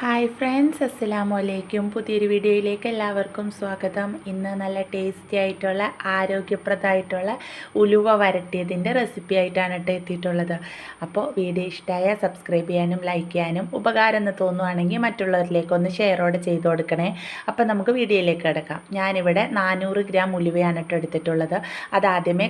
Hi friends അസ്സലാമു അലൈക്കും പുതിയൊരു വീഡിയോയിലേക്ക് എല്ലാവർക്കും സ്വാഗതം. ഇന്ന് നല്ല ടേസ്റ്റി ആയിട്ടുള്ള ആരോഗ്യപ്രദമായിട്ടുള്ള ഉലുവ വരട്ടിയതിന്റെ റെസിപ്പി ആയിട്ടാണ് കേട്ടോ എത്തിയിട്ടുള്ളത്. അപ്പോൾ വീഡിയോ ഇഷ്ടമായ സബ്സ്ക്രൈബ് ചെയ്യാനും ലൈക്ക് ചെയ്യാനും ഉപകാരം എന്ന് തോന്നുവാണെങ്കിൽ മറ്റുള്ളവരിലേക്ക് ഒന്ന് ഷെയറോടെ ചെയ്ത് കൊടുക്കണേ. അപ്പോൾ നമുക്ക് വീഡിയോയിലേക്ക് കിടക്കാം. ഞാനിവിടെ നാനൂറ് ഗ്രാം ഉലുവയാണ് കേട്ടോ എടുത്തിട്ടുള്ളത്. അത്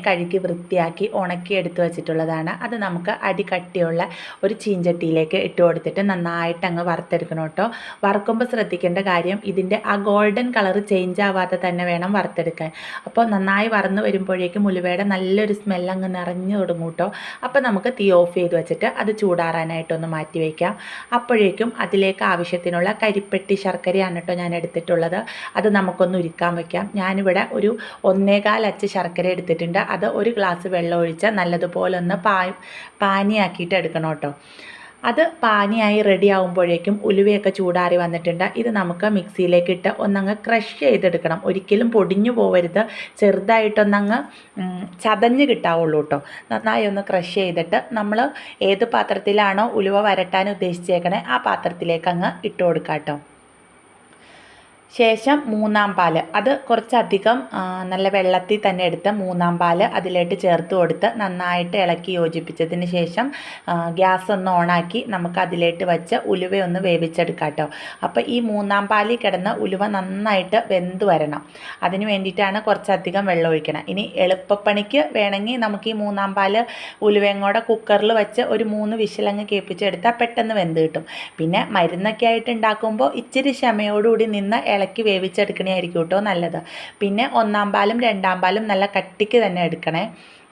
കഴുകി വൃത്തിയാക്കി ഉണക്കി എടുത്തു വെച്ചിട്ടുള്ളതാണ്. അത് നമുക്ക് അടി കട്ടിയുള്ള ഒരു ചീഞ്ചട്ടിയിലേക്ക് ഇട്ട് കൊടുത്തിട്ട് നന്നായിട്ട് അങ്ങ് വറുത്തെടുക്കണം. കേട്ടോ. വറുക്കുമ്പോൾ ശ്രദ്ധിക്കേണ്ട കാര്യം ഇതിന്റെ ആ ഗോൾഡൻ കളർ ചേഞ്ച് ആവാതെ തന്നെ വേണം വറുത്തെടുക്കാൻ. അപ്പോൾ നന്നായി വറന്ന് വരുമ്പോഴേക്കും ഉലുവയുടെ നല്ലൊരു സ്മെല്ല് അങ്ങ് നിറഞ്ഞു തുടങ്ങും കേട്ടോ. അപ്പോൾ നമുക്ക് തീ ഓഫ് ചെയ്ത് വെച്ചിട്ട് അത് ചൂടാറാനായിട്ടൊന്ന് മാറ്റി വയ്ക്കാം അപ്പോഴേക്കും അതിലേക്ക് ആവശ്യത്തിനുള്ള കരിപ്പെട്ടി ശർക്കരയാണ് കേട്ടോ ഞാൻ എടുത്തിട്ടുള്ളത്. അത് നമുക്കൊന്ന് ഉരുക്കാൻ വയ്ക്കാം ഞാനിവിടെ ഒരു ഒന്നേകാൽ അച്ച് ശർക്കര എടുത്തിട്ടുണ്ട്. അത് ഒരു ഗ്ലാസ് വെള്ളം ഒഴിച്ച് നല്ലതുപോലെ ഒന്ന് പാ പാനിയാക്കിയിട്ട് എടുക്കണം കേട്ടോ. അത് പാനിയായി റെഡി ആകുമ്പോഴേക്കും ഉലുവയൊക്കെ ചൂടാറി വന്നിട്ടുണ്ട്. ഇത് നമുക്ക് മിക്സിയിലേക്ക് ഇട്ട് ഒന്നങ്ങ് ക്രഷ് ചെയ്തെടുക്കണം. ഒരിക്കലും പൊടിഞ്ഞു പോവരുത്. ചെറുതായിട്ടൊന്നങ്ങ് ചതഞ്ഞ് കിട്ടാവുള്ളൂ കേട്ടോ നന്നായി ഒന്ന് ക്രഷ് ചെയ്തിട്ട് നമ്മൾ ഏത് പാത്രത്തിലാണോ ഉലുവ വരട്ടാൻ ഉദ്ദേശിച്ചേക്കണേ ആ പാത്രത്തിലേക്ക് അങ്ങ് ഇട്ട് കൊടുക്കാം കേട്ടോ ശേഷം മൂന്നാം പാൽ. അത് കുറച്ചധികം നല്ല വെള്ളത്തിൽ തന്നെ എടുത്ത് മൂന്നാം പാൽ അതിലേക്ക് ചേർത്ത് കൊടുത്ത് നന്നായിട്ട് ഇളക്കി യോജിപ്പിച്ചതിന് ശേഷം ഗ്യാസ് ഒന്ന് ഓണാക്കി നമുക്ക് അതിലേക്ക് വെച്ച് ഉലുവ ഒന്ന് വേവിച്ചെടുക്കാം കേട്ടോ അപ്പോൾ ഈ മൂന്നാം പാലിൽ കിടന്ന് ഉലുവ നന്നായിട്ട് വെന്ത് വരണം. അതിന് വേണ്ടിയിട്ടാണ് കുറച്ചധികം വെള്ളം ഒഴിക്കണം. ഇനി എളുപ്പപ്പണിക്ക് വേണമെങ്കിൽ നമുക്ക് ഈ മൂന്നാം പാൽ ഉലുവയും കൂടെ കുക്കറിൽ വെച്ച് ഒരു മൂന്ന് വിശലങ്ങ് കേൾപ്പിച്ചെടുത്താൽ പെട്ടെന്ന് വെന്ത് കിട്ടും. പിന്നെ മരുന്നൊക്കെ ആയിട്ട് ഉണ്ടാക്കുമ്പോൾ ഇച്ചിരി ക്ഷമയോടുകൂടി നിന്ന് ഇളക്കി വേവിച്ചെടുക്കണമായിരിക്കും കേട്ടോ നല്ലത്. പിന്നെ ഒന്നാം പാലും രണ്ടാം പാലും നല്ല കട്ടിക്ക് തന്നെ എടുക്കണേ.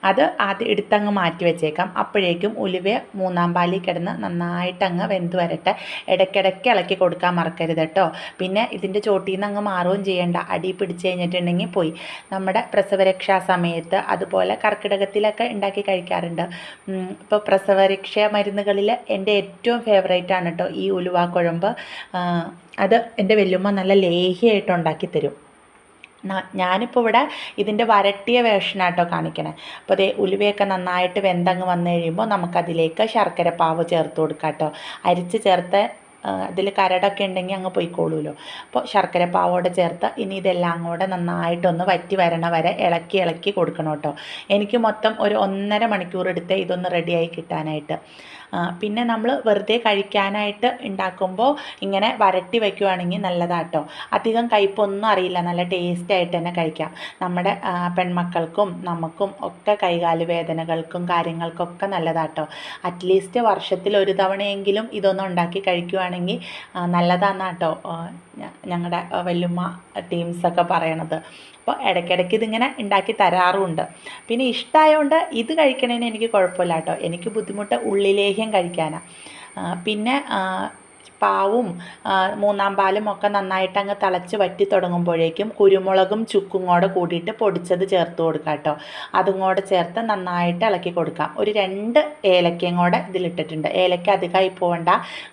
അത് ആദ്യം എടുത്തങ്ങ് മാറ്റി വെച്ചേക്കാം. അപ്പോഴേക്കും ഉലുവ മൂന്നാം പാലിൽ കിടന്ന് നന്നായിട്ടങ്ങ് വെന്ത് വരട്ടെ. ഇടയ്ക്കിടയ്ക്ക് ഇളക്കി കൊടുക്കാൻ മറക്കരുത് കേട്ടോ. പിന്നെ ഇതിന്റെ ചോട്ടിൽ നിന്ന് അങ്ങ് മാറുകയും ചെയ്യേണ്ട. അടി പിടിച്ച് കഴിഞ്ഞിട്ടുണ്ടെങ്കിൽ പോയി. നമ്മുടെ പ്രസവരക്ഷാ സമയത്ത് അതുപോലെ കർക്കിടകത്തിലൊക്കെ ഉണ്ടാക്കി കഴിക്കാറുണ്ട്. ഇപ്പോൾ പ്രസവരക്ഷാ മരുന്നുകളിൽ എന്റെ ഏറ്റവും ഫേവറേറ്റ് ആണ് കേട്ടോ ഈ ഉലുവ കുഴമ്പ്. അത് എന്റെ വല്യമ്മ നല്ല ലേഹ്യമായിട്ട് ഉണ്ടാക്കി തരും. ഞാനിപ്പോൾ ഇവിടെ ഇതിന്റെ വരട്ടിയ വേഷനാട്ടോ കാണിക്കണേ. അപ്പോൾ അതേ ഉലുവയൊക്കെ നന്നായിട്ട് വെന്തങ്ങ് വന്നു കഴിയുമ്പോൾ നമുക്കതിലേക്ക് ശർക്കര പാവ് ചേർത്ത് കൊടുക്കാം കേട്ടോ അരിച്ച് ചേർത്ത് അതിൽ കരടൊക്കെ ഉണ്ടെങ്കിൽ അങ്ങ് പോയിക്കോളൂല്ലോ അപ്പോൾ ശർക്കര പാവോടെ ചേർത്ത് ഇനി ഇതെല്ലാം കൂടെ നന്നായിട്ടൊന്ന് വറ്റി വരണ വരെ ഇളക്കി ഇളക്കി കൊടുക്കണം കേട്ടോ. എനിക്ക് മൊത്തം ഒരു ഒന്നര മണിക്കൂർ എടുത്ത് ഇതൊന്ന് റെഡിയായി കിട്ടാനായിട്ട്. പിന്നെ നമ്മൾ വെറുതെ കഴിക്കാനായിട്ട് ഉണ്ടാക്കുമ്പോൾ ഇങ്ങനെ വരട്ടി വയ്ക്കുവാണെങ്കിൽ നല്ലതാട്ടോ അധികം കയ്പൊന്നും അറിയില്ല. നല്ല ടേസ്റ്റ് ആയിട്ട് തന്നെ കഴിക്കാം. നമ്മുടെ പെൺമക്കൾക്കും നമുക്കും ഒക്കെ കൈകാൽ വേദനകൾക്കും കാര്യങ്ങൾക്കൊക്കെ നല്ലതാട്ടോ അറ്റ്ലീസ്റ്റ് വർഷത്തിൽ ഒരു തവണയെങ്കിലും ഇതൊന്നും ഉണ്ടാക്കി കഴിക്കുവാണെങ്കിൽ ആ, കേട്ടോ ഞങ്ങളുടെ വല്യമ്മ ടീംസൊക്കെ പറയണത്. അപ്പോൾ ഇടയ്ക്കിടയ്ക്ക് ഇതിങ്ങനെ ഉണ്ടാക്കി തരാറുമുണ്ട് പിന്നെ ഇഷ്ടമായതുകൊണ്ട് ഇത് കഴിക്കണതിന് എനിക്ക് കുഴപ്പമില്ല കേട്ടോ എനിക്ക് ബുദ്ധിമുട്ട് ഉള്ളിലേഹ്യം കഴിക്കാനാണ് പിന്നെ പാവും മൂന്നാം പാലും ഒക്കെ നന്നായിട്ട് അങ്ങ് തിളച്ച് വറ്റി തുടങ്ങുമ്പോഴേക്കും കുരുമുളകും ചുക്കും കൂടെ കൂടിയിട്ട് പൊടിച്ചത് ചേർത്ത് കൊടുക്കാം കേട്ടോ. അതും കൂടെ ചേർത്ത് നന്നായിട്ട് ഇളക്കി കൊടുക്കാം. ഒരു രണ്ട് ഏലക്കയും കൂടെ ഇതിലിട്ടിട്ടുണ്ട്. ഏലക്ക അധികമായി പോകണ്ട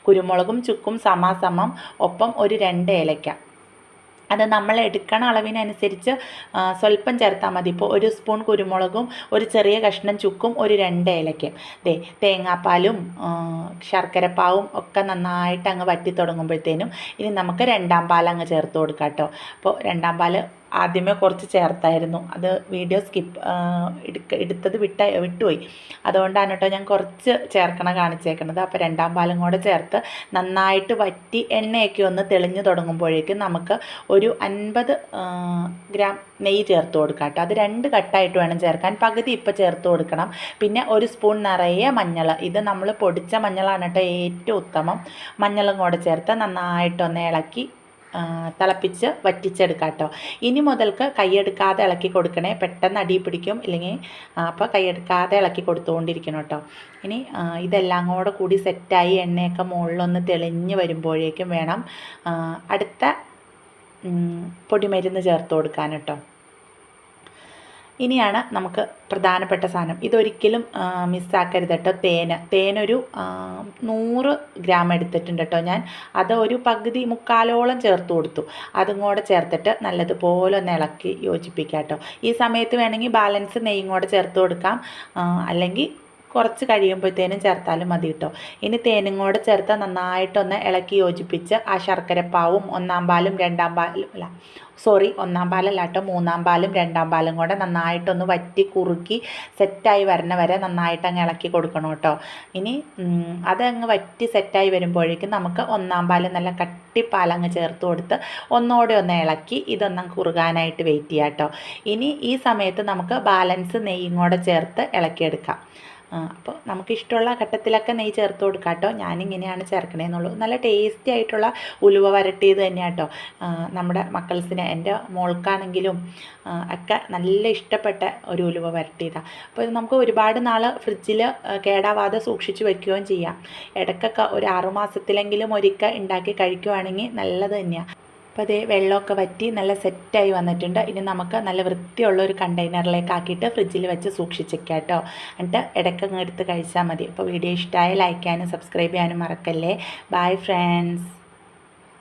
കുരുമുളകും ചുക്കും സമാസമം ഒപ്പം ഒരു രണ്ട് ഏലക്ക. അത് നമ്മൾ എടുക്കണ അളവിനനുസരിച്ച് സ്വല്പം ചേർത്താൽ മതി. ഇപ്പോൾ ഒരു സ്പൂൺ കുരുമുളകും ഒരു ചെറിയ കഷ്ണം ചുക്കും ഒരു രണ്ട് ഏലക്കയും. ദേ തേങ്ങാപ്പാലും ശർക്കരപ്പാവും ഒക്കെ നന്നായിട്ട് അങ്ങ് വറ്റി തുടങ്ങുമ്പോഴത്തേനും ഇനി നമുക്ക് രണ്ടാം പാൽ അങ്ങ് ചേർത്ത് കൊടുക്കാം കേട്ടോ അപ്പോൾ രണ്ടാം പാൽ ആദ്യമേ കുറച്ച് ചേർത്തായിരുന്നു. അത് വീഡിയോ സ്കിപ്പ് എടുക്ക എടുത്തത് വിട്ട വിട്ടുപോയി. അതുകൊണ്ടാണ് കേട്ടോ ഞാൻ കുറച്ച് ചേർക്കണ കാണിച്ചേക്കണത്. അപ്പോൾ രണ്ടാം പാലും കൂടെ ചേർത്ത് നന്നായിട്ട് വറ്റി എണ്ണയൊക്കെ ഒന്ന് തെളിഞ്ഞു തുടങ്ങുമ്പോഴേക്കും നമുക്ക് ഒരു അൻപത് ഗ്രാം നെയ്യ് ചേർത്ത് കൊടുക്കാം കേട്ടോ. അത് രണ്ട് കട്ടായിട്ട് വേണം ചേർക്കാൻ. പകുതി ഇപ്പോൾ ചേർത്ത് കൊടുക്കണം. പിന്നെ ഒരു സ്പൂൺ നിറയെ മഞ്ഞൾ. ഇത് നമ്മൾ പൊടിച്ച മഞ്ഞളാണ് കേട്ടോ ഏറ്റവും ഉത്തമം. മഞ്ഞളും കൂടെ ചേർത്ത് നന്നായിട്ടൊന്ന് ഇളക്കി തിളപ്പിച്ച് വറ്റിച്ചെടുക്കാം കേട്ടോ. ഇനി മുതൽക്ക് കൈയെടുക്കാതെ ഇളക്കി കൊടുക്കണേ. പെട്ടെന്ന് അടി പിടിക്കും. ഇല്ലെങ്കിൽ അപ്പോൾ കൈയെടുക്കാതെ ഇളക്കി കൊടുത്തുകൊണ്ടിരിക്കണം കേട്ടോ. ഇനി ഇതെല്ലാം കൂടെ കൂടി സെറ്റായി എണ്ണയൊക്കെ മുകളിലൊന്ന് തെളിഞ്ഞ് വരുമ്പോഴേക്കും വേണം അടുത്ത പൊടിമരുന്ന് ചേർത്ത് കൊടുക്കാൻ കേട്ടോ. ഇനിയാണ് നമുക്ക് പ്രധാനപ്പെട്ട സാധനം. ഇതൊരിക്കലും മിസ്സാക്കരുത് കേട്ടോ തേന്. തേനൊരു നൂറ് ഗ്രാം എടുത്തിട്ടുണ്ട് കേട്ടോ ഞാൻ. അത് ഒരു പകുതി മുക്കാലോളം ചേർത്ത് കൊടുത്തു. അതും കൂടെ ചേർത്തിട്ട് നല്ലതുപോലെ ഒന്ന് ഇളക്കി യോജിപ്പിക്കാം കേട്ടോ. ഈ സമയത്ത് വേണമെങ്കിൽ ബാലൻസ് നെയ്യും കൂടെ ചേർത്ത് കൊടുക്കാം. അല്ലെങ്കിൽ കുറച്ച് കഴിയുമ്പോഴത്തേനും ചേർത്താലും മതി കേട്ടോ ഇനി തേനും കൂടെ ചേർത്ത് നന്നായിട്ടൊന്ന് ഇളക്കി യോജിപ്പിച്ച് ആ ശർക്കരപ്പാവും ഒന്നാം പാലും രണ്ടാം പാലും അല്ല സോറി ഒന്നാം പാലല്ല കേട്ടോ മൂന്നാം പാലും രണ്ടാം പാലും കൂടെ നന്നായിട്ടൊന്ന് വറ്റി കുറുക്കി സെറ്റായി വരണ വരെ നന്നായിട്ട് അങ്ങ് ഇളക്കി കൊടുക്കണം കേട്ടോ ഇനി അതങ്ങ് വറ്റി സെറ്റായി വരുമ്പോഴേക്കും നമുക്ക് ഒന്നാം പാൽ നല്ല കട്ടിപ്പാലങ്ങ് ചേർത്ത് കൊടുത്ത് ഒന്നോടെ ഒന്ന് ഇളക്കി ഇതൊന്നും കുറുകാനായിട്ട് വെയിറ്റ് ചെയ്യാം കേട്ടോ ഇനി ഈ സമയത്ത് നമുക്ക് ബാലൻസ് നെയ്യും കൂടെ ചേർത്ത് ഇളക്കിയെടുക്കാം. അപ്പോൾ നമുക്കിഷ്ടമുള്ള ഘട്ടത്തിലൊക്കെ നെയ്യ് ചേർത്ത് കൊടുക്കാം കേട്ടോ. ഞാനിങ്ങനെയാണ് ചേർക്കണേന്നുള്ളൂ. നല്ല ടേസ്റ്റി ആയിട്ടുള്ള ഉലുവ വരട്ടിയത് തന്നെയാണ് കേട്ടോ. നമ്മുടെ മക്കൾസിന് എന്റെ മോൾക്കാണെങ്കിലും ഒക്കെ നല്ല ഇഷ്ടപ്പെട്ട ഒരു ഉലുവ വരട്ടിയതാണ് അപ്പോൾ നമുക്ക് ഒരുപാട് നാൾ ഫ്രിഡ്ജിൽ കേടാവാതെ സൂക്ഷിച്ച് വെക്കുകയും ചെയ്യാം. ഇടയ്ക്കൊക്കെ ഒരു ആറുമാസത്തിലെങ്കിലും ഒരിക്കൽ ഉണ്ടാക്കി കഴിക്കുവാണെങ്കിൽ നല്ലത് തന്നെയാണ് അപ്പോൾ അതേ വെള്ളമൊക്കെ വറ്റി നല്ല സെറ്റായി വന്നിട്ടുണ്ട്. ഇനി നമുക്ക് നല്ല വൃത്തിയുള്ള ഒരു കണ്ടെയ്നറിലേക്ക് ആക്കിയിട്ട് ഫ്രിഡ്ജിൽ വെച്ച് സൂക്ഷിച്ചേക്കാം കേട്ടോ. എന്നിട്ട് ഇടയ്ക്ക് എടുത്ത് കഴിച്ചാൽ മതി. അപ്പോൾ വീഡിയോ ഇഷ്ടമായ ലൈക്ക് ചെയ്യാനും സബ്സ്ക്രൈബ് ചെയ്യാനും മറക്കല്ലേ. Bye friends